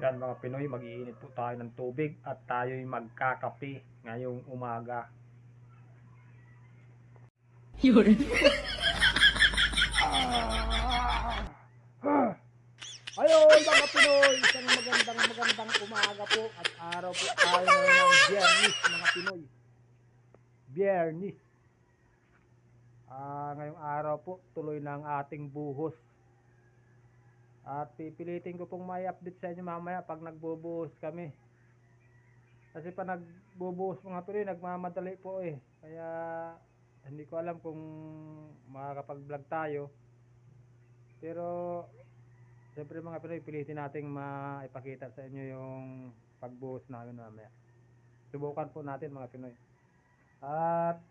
Yan mga Pinoy, mag-iinit po tayo ng tubig at tayo'y magkakape ngayong umaga. Yun. Ayun mga Pinoy, isang magandang magandang umaga po at araw po tayo ngayon ng Biyernes mga Pinoy. Biyernes. Ah, ngayong araw po tuloy ng ating buhos. At pipilitin ko pong may update sa inyo mamaya pag nagbubuhos kami. Kasi pa nagbubuhos mga Pinoy, nagmamadali po eh. Kaya hindi ko alam kung makakapag-vlog tayo. Pero Siyempre mga Pinoy, pilitin nating maipakita sa inyo yung pagbuhos namin mamaya. Subukan po natin mga Pinoy. At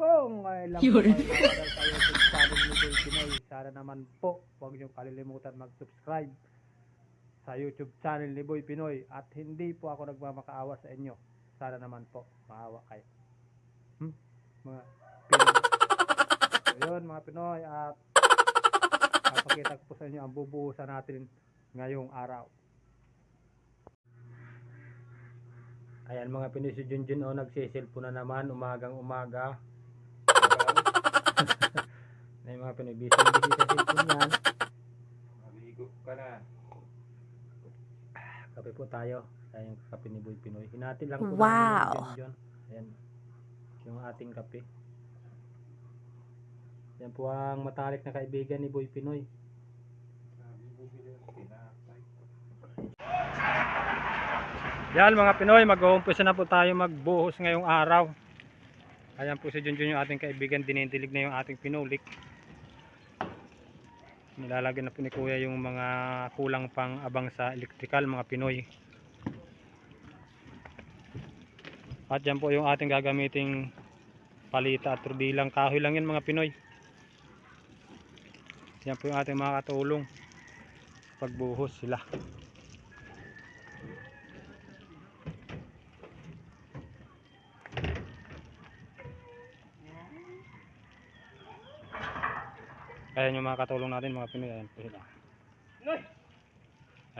kung ngayon lang po Yun. nakagal sa channel ni Boy Pinoy, sana naman po huwag niyo kalilimutan mag-subscribe sa YouTube channel ni Boy Pinoy at hindi po ako nagmamakaawa sa inyo. Sana naman po maawa kayo. Hmm? Mga Pinoy. So, yun mga Pinoy at Papakita ko po sa inyo ang bubuhusan natin ngayong araw. Ayan mga Pinoy si Junjun o nagsisilpo na naman umagang umaga. Ay mga Pinoy busy busy sa cellphone yan. Maligo ka na. Kape po tayo. Tayong kape ni Boy Pinoy. Hinati lang po Wow. namin yung. Ayan. Yung ating kape. Yan po ang matalik na kaibigan ni Boy Pinoy. Yan mga Pinoy, mag-uumpisa na po tayo magbuhos ngayong araw. Ayan po si Junjun yung ating kaibigan, dinidilig na yung ating pinulik. Nilalagyan na po ni Kuya yung mga kulang pang abang sa electrical mga Pinoy. At yan po yung ating gagamiting palita at rudilang kahoy lang yan mga Pinoy. Yan po yung ating mga katulong pagbuhos sila. Ayan yung mga katulong natin mga Pinoy. Ayan po sila.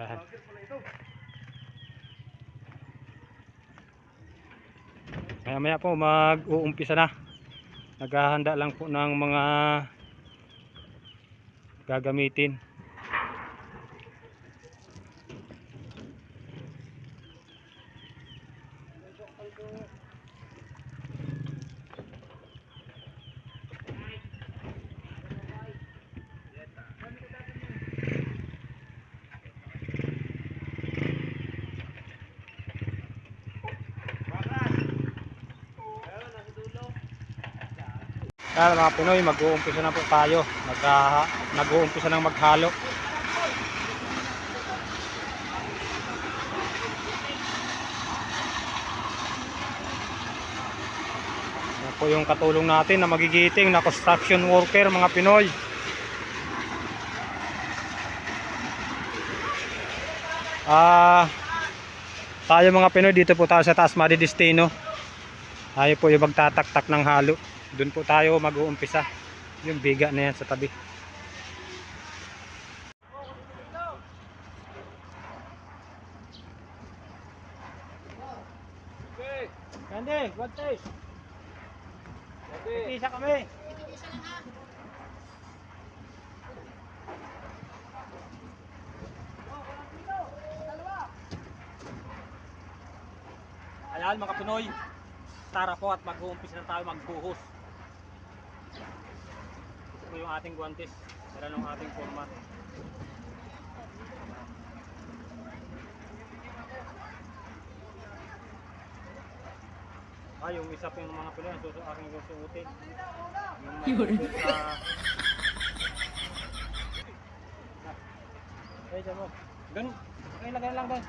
Ayan. Maya maya po mag-uumpisa na. Naghahanda lang po ng mga gagamitin. Kaya mga Pinoy, mag-uumpisa na po tayo. Mag, nag-uumpisa ng maghalo. Yan po yung katulong natin na magigiting na construction worker mga Pinoy. Ah, tayo mga Pinoy dito po tayo sa taas Destino. Tayo po yung magtataktak ng halo. Doon po tayo mag-uumpisa. Yung biga na yan sa tabi. Kandi, one taste. Isa kami. Ayan mga Pinoy, tara po at mag-uumpisa na tayo magbuhos. Yung ating guantes. Tara ng ating forma. Ah, yung isa po yung mga Pinoy, ang susu aking susuotin. Yung mga sa... Eh, dyan mo. Ganun. Pakilagay lang doon.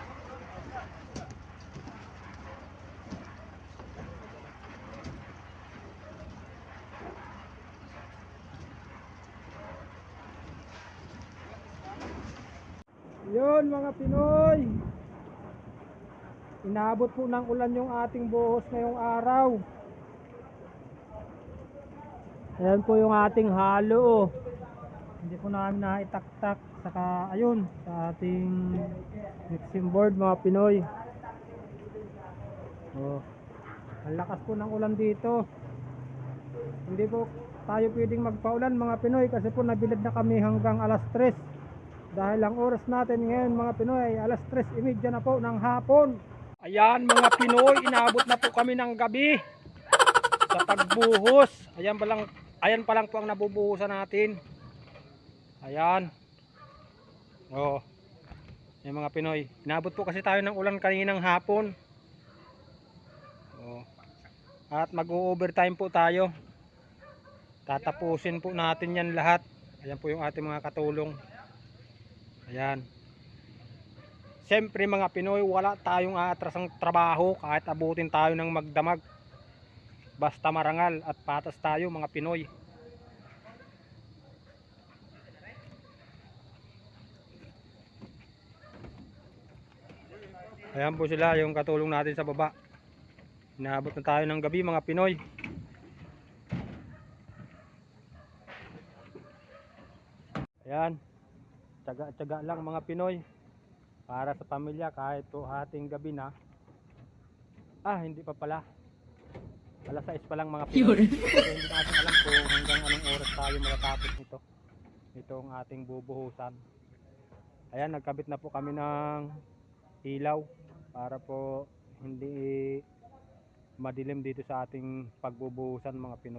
Yun mga Pinoy. Inaabot po ng ulan yung ating buhos ngayong araw. Ayan po yung ating halo. oh. Hindi po namin naitaktak saka ayun sa ating mixing board mga Pinoy. Oh. Ang lakas po ng ulan dito. Hindi po tayo pwedeng magpaulan mga Pinoy kasi po nabilad na kami hanggang alas 3. Dahil ang oras natin ngayon mga Pinoy alas 3.30 na po ng hapon. Ayan mga Pinoy, inabot na po kami ng gabi sa pagbuhos. Ayan pa lang, ayan pa lang po ang nabubuhusan natin. Ayan. Oh. Yung mga Pinoy. Inabot po kasi tayo ng ulan kaninang hapon. Oh. At mag-overtime po tayo. Tatapusin po natin yan lahat. Ayan po yung ating mga katulong. Ayan. Siyempre mga Pinoy, wala tayong aatrasang trabaho kahit abutin tayo ng magdamag. Basta marangal at patas tayo mga Pinoy. Ayan po sila yung katulong natin sa baba. Inaabot na tayo ng gabi mga Pinoy. Ayan. Tsaga-tsaga lang mga Pinoy. Para sa pamilya kahit po ating gabi na. Ah, hindi pa pala. Alas 6 pa lang mga Pinoy. Kasi hindi natin alam kung hanggang anong oras tayo matatapos nito. Itong ating bubuhusan. Ayan, nagkabit na po kami ng ilaw para po hindi madilim dito sa ating pagbubuhusan mga Pinoy.